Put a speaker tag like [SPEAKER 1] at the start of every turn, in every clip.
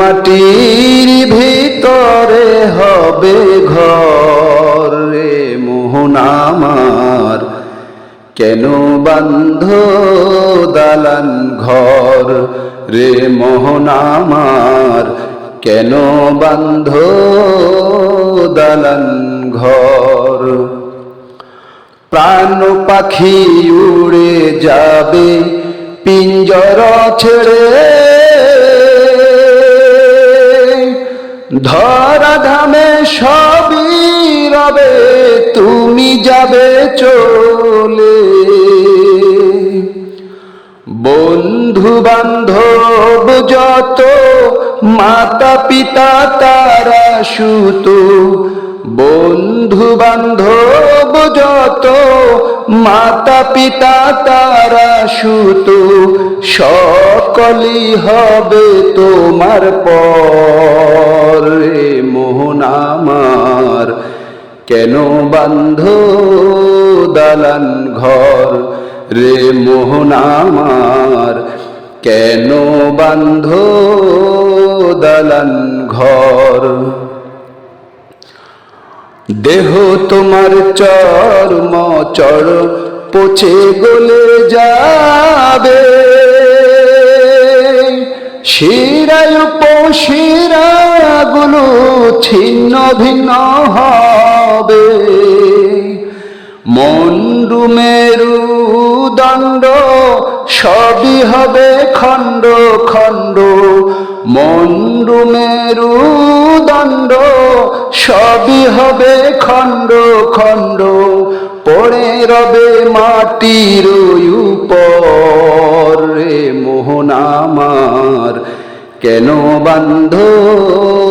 [SPEAKER 1] মাটির ভিতরে হবে ঘর রে মোহন আমার। কেন বান্ধ দালান ঘর রে মোহন আমার? কেন বান্ধ দালান ঘর? প্রাণ পাখি উড়ে যাবে, পিঞ্জর ছেড়ে ধরা ধামে সবই রবে, তুমি যাবে চলে। বন্ধু বান্ধব যত, মাতা পিতা তারা সুত। বন্ধু বান্ধব যত, মাতা পিতা তারা সুত। সকলি হবে তোমার পর কেন বান্ধ দালান ঘর রে মোহনামার কেন বান্ধ দালান ঘর? দেহ তোমার চর্ম চর পচে গলে যাবে। শিরায় শিরাগুলো ছিন্ন ভিন্ন হবে। মন্ডু মেরু দণ্ড, সবই হবে খণ্ড খণ্ড। মন্ডু মেরু দণ্ড, সবই হবে খণ্ড খণ্ড। পড়ে রবে মাটির উপর রে মোহন আমার। কেন বান্ধ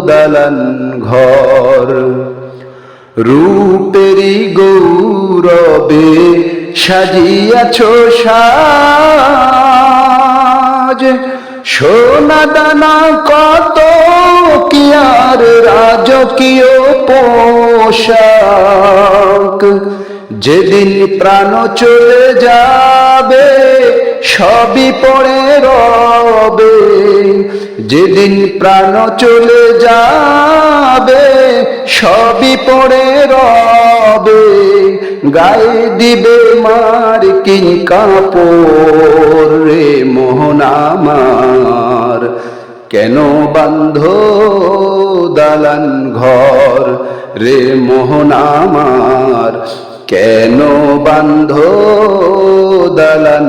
[SPEAKER 1] দালান ঘর। রূপেরি গৌরবে সাজিয়াছ সাজ। সোনা দানা কত কি আর রাজকীয় পোশাক। যেদিন প্রাণ চলে যাবে সবই পড়ে রবে, যেদিন প্রাণ চলে যাবে, সবই পড়ে রবে। গায়ে দিবে মার কি কাপড় রে মোহন আমার। কেন বান্ধ দালান ঘর রে মোহনামার কেন বান্ধ দালান